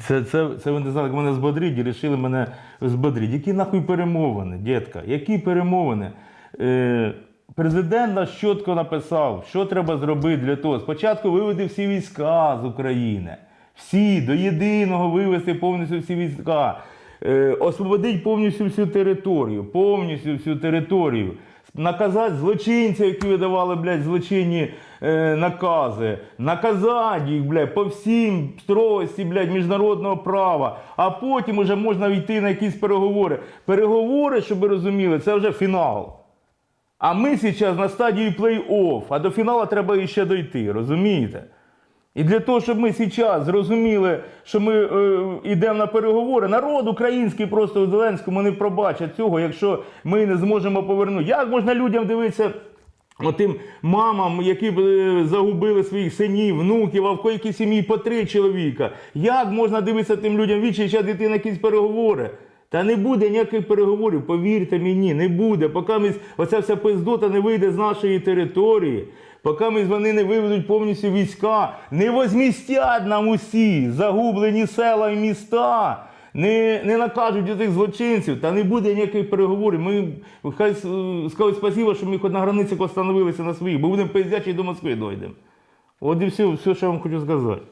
Це, це, це ви знали, як мене збодрить і вирішили мене збодрити. Які нахуй перемовини, дітка? Які перемовини? Е, президент наш чітко написав, що треба зробити для того. Спочатку вивести всі війська з України. Всі до єдиного вивести повністю всі війська. Е, освободити повністю всю територію, повністю всю територію. Наказати злочинців, які видавали, блядь, злочинні е, накази, наказати їх, блядь, по всім строгості, блядь, міжнародного права, а потім уже можна йти на якісь переговори. Переговори, щоб ви розуміли, це вже фінал. А ми зараз на стадії плей-офф, а до фіналу треба ще дойти, розумієте? І для того, щоб ми зараз зрозуміли, що ми е, йдемо на переговори, народ український просто у Зеленському не пробачить цього, якщо ми не зможемо повернути. Як можна людям дивитися? Отим мамам, які е, загубили своїх синів, внуків, а в койкій сім'ї по три чоловіка. Як можна дивитися тим людям вічі і зараз йти на якісь переговори? Та не буде ніяких переговорів, повірте мені, не буде. Поки ми, оця вся пиздота не вийде з нашої території, поки ми, вони не виведуть повністю війська, не возмістять нам усі загублені села і міста. Не, не накажуть цих злочинців, та не буде ніяких переговорів. Ми хай скажуть спасибо, що ми хоч на границях остановилися на своїх, бо будемо пиздячі до Москви дойдемо. От і все, все, що я вам хочу сказати.